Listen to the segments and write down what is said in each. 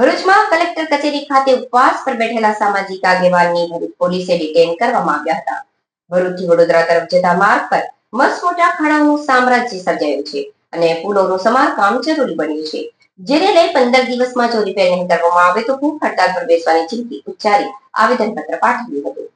ભરૂચમાં કલેક્ટર કચેરી ખાતે ઉપવાસ પર બેઠેલા સામાજિક આગેવાનની ભરૂચ પોલીસે ડિટેન કરવામાં આવ્યા હતા. ભરૂચથી વડોદરા તરફ જતા માર્ગ પર મસમોટા મોટા ખાડાઓનું સામ્રાજ્ય સર્જાયું છે અને પુલોનું સમારકામ જરૂરી બન્યું છે. જેને લઈ પંદર દિવસમાં જો રિપેર નહીં કરવામાં આવે તો ભૂખ હડતાલ પર બેસવાની ચીમકી ઉચ્ચારી આવેદનપત્ર પાઠવ્યું હતું.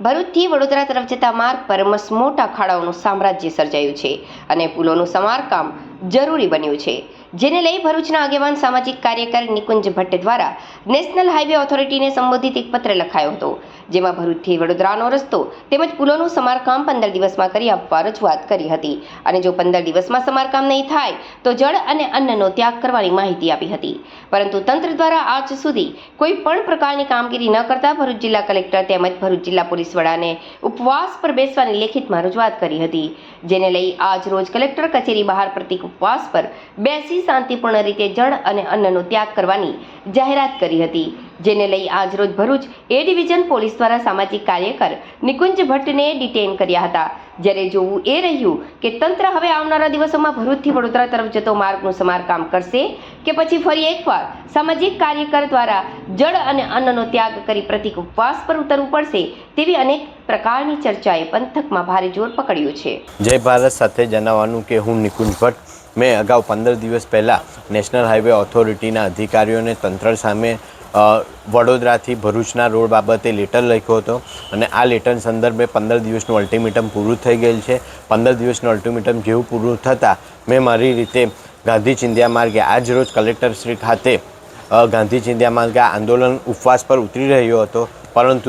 ભરૂચથી વડોદરા તરફ જતા માર્ગ પર મસમોટા ખાડાઓનું સામ્રાજ્ય સર્જાયું છે અને પુલોનું સમારકામ જરૂરી બન્યું છે. જેને લઈ ભરૂચના આગેવાન સામાજિક કાર્યકર નિકુંજ ભટ્ટ દ્વારા નેશનલ હાઈવે ઓથોરિટીને સંબોધિત એક પત્ર લખાયો હતો, જેમાં ભરૂચથી વડોદરાનો રસ્તો તેમજ પુલોનું સમારકામ પંદર દિવસમાં કરી આપવા રજૂઆત કરી હતી. અને જો પંદર દિવસમાં સમારકામ નહીં થાય, તો જળ અને અન્નનો ત્યાગ કરવાની માહિતી આપી હતી. પરંતુ તંત્ર દ્વારા આજ સુધી કોઈ પણ પ્રકારની કામગીરી ન કરતા ભરૂચ જિલ્લા કલેક્ટર તેમજ ભરૂચ જિલ્લા પોલીસ વડાને ઉપવાસ પર બેસવાની લેખિતમાં રજૂઆત કરી હતી. જેને લઈ આજ રોજ કલેક્ટર કચેરી બહાર પ્રતિક ઉપવાસ પર બેસી શાંતિપૂર્ણ રીતે જળ અને અન્નનો ત્યાગ કરવાની જાહેરાત કરી હતી, જેને લઈ આજરોજ ભરૂચ એ ડિવિઝન પોલીસ દ્વારા સામાજિક કાર્યકર નિકુંજ ભટ્ટને ડિટેન કર્યા હતા. જ્યારે જોવું એ રહ્યું કે તંત્ર હવે આવનારા દિવસોમાં ભરૂચથી વડોદરા તરફ જતો માર્ગનું સમારકામ કરશે કે પછી ફરી એકવાર સામાજિક કાર્યકર દ્વારા જળ અને અન્નનો ત્યાગ કરી પ્રતિક ઉપવાસ પર ઉતરવું પડશે તેવી અનેક પ્રકારની ચર્ચાએ પંથકમાં ભારે જોર પકડ્યું છે. જય ભારત સાથે જણાવવાનું કે હું નિકુંજ ભટ્ટ મેં અગાઉ પંદર દિવસ પહેલાં નેશનલ હાઈવે ઓથોરિટીના અધિકારીઓને તંત્ર સામે વડોદરાથી ભરૂચના રોડ બાબતે લેટર લખ્યો હતો અને આ લેટર સંદર્ભે પંદર દિવસનું અલ્ટિમેટમ પૂરું થઈ ગયેલ છે. પંદર દિવસનું અલ્ટિમેટમ જેવું પૂરું થતાં મેં મારી રીતે ગાંધી ચિંધ્યા માર્ગે આજ રોજ કલેક્ટરશ્રી ખાતે ગાંધી ચિંધ્યા માર્ગે આંદોલન ઉપવાસ પર ઉતરી રહ્યો હતો. પરંતુ